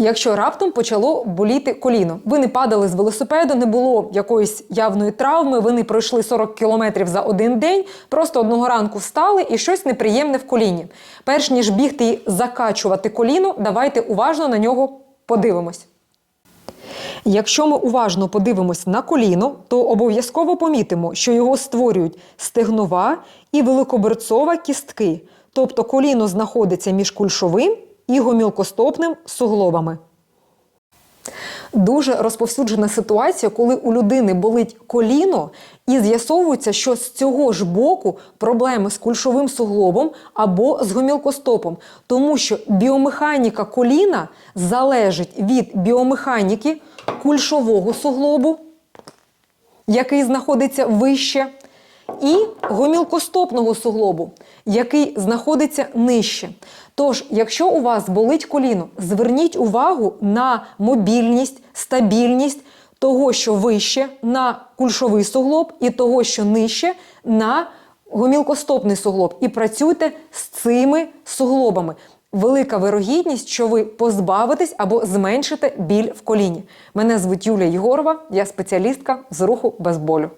Якщо раптом почало боліти коліно, ви не падали з велосипеду, не було якоїсь явної травми, ви не пройшли 40 кілометрів за один день, просто одного ранку встали і щось неприємне в коліні. Перш ніж бігти і закачувати коліно, давайте уважно на нього подивимось. Якщо ми уважно подивимось на коліно, то обов'язково помітимо, що його створюють стегнова і великоберцова кістки, тобто коліно знаходиться між кульшовим і гомілкостопним суглобами. Дуже розповсюджена ситуація, коли у людини болить коліно, і з'ясовується, що з цього ж боку проблеми з кульшовим суглобом або з гомілкостопом, тому що біомеханіка коліна залежить від біомеханіки кульшового суглобу, який знаходиться вище, і гомілкостопного суглобу, який знаходиться нижче. Тож, якщо у вас болить коліно, зверніть увагу на мобільність, стабільність того, що вище на кульшовий суглоб, і того, що нижче на гомілкостопний суглоб. І працюйте з цими суглобами. Велика вирогідність, що ви позбавитесь або зменшите біль в коліні. Мене звуть Юлія Єгорова, я спеціалістка з руху без болю.